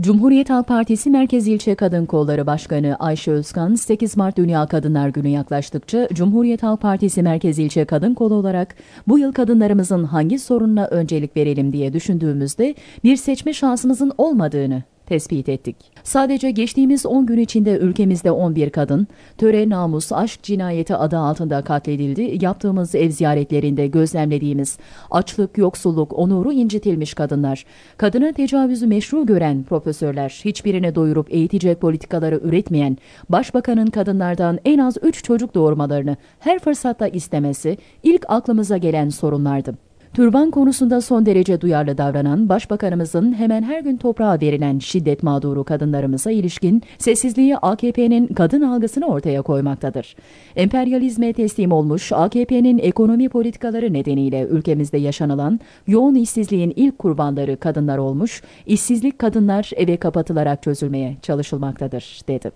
Cumhuriyet Halk Partisi Merkez İlçe Kadın Kolları Başkanı Ayşe Özkan, 8 Mart Dünya Kadınlar Günü yaklaştıkça Cumhuriyet Halk Partisi Merkez İlçe Kadın Kolu olarak bu yıl kadınlarımızın hangi sorununa öncelik verelim diye düşündüğümüzde bir seçme şansımızın olmadığını tespit ettik. Sadece geçtiğimiz 10 gün içinde ülkemizde 11 kadın, töre, namus, aşk cinayeti adı altında katledildi. Yaptığımız ev ziyaretlerinde gözlemlediğimiz açlık, yoksulluk, onuru incitilmiş kadınlar, kadına tecavüzü meşru gören profesörler, hiçbirini doyurup eğitecek politikaları üretmeyen, başbakanın kadınlardan en az 3 çocuk doğurmalarını her fırsatta istemesi ilk aklımıza gelen sorunlardı. Türban konusunda son derece duyarlı davranan Başbakanımızın hemen her gün toprağa verilen şiddet mağduru kadınlarımıza ilişkin sessizliği AKP'nin kadın algısını ortaya koymaktadır. Emperyalizme teslim olmuş AKP'nin ekonomi politikaları nedeniyle ülkemizde yaşanılan yoğun işsizliğin ilk kurbanları kadınlar olmuş, işsizlik kadınlar eve kapatılarak çözülmeye çalışılmaktadır, dedi.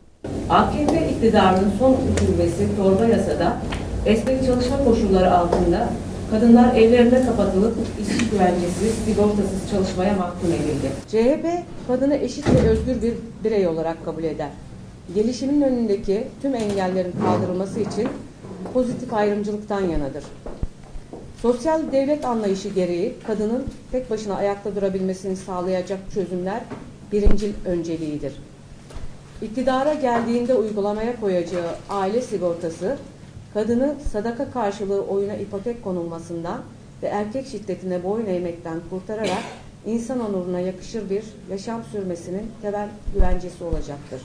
AKP iktidarının son hükümesi torba yasada esnek çalışma koşulları altında kadınlar evlerinde kapatılıp iş güvencesiz, sigortasız çalışmaya mahkum edildi. CHP kadını eşit ve özgür bir birey olarak kabul eder. Gelişimin önündeki tüm engellerin kaldırılması için pozitif ayrımcılıktan yanadır. Sosyal devlet anlayışı gereği kadının tek başına ayakta durabilmesini sağlayacak çözümler birincil önceliğidir. İktidara geldiğinde uygulamaya koyacağı aile sigortası, kadını sadaka karşılığı oyuna ipotek konulmasından ve erkek şiddetine boyun eğmekten kurtararak insan onuruna yakışır bir yaşam sürmesinin temel güvencesi olacaktır.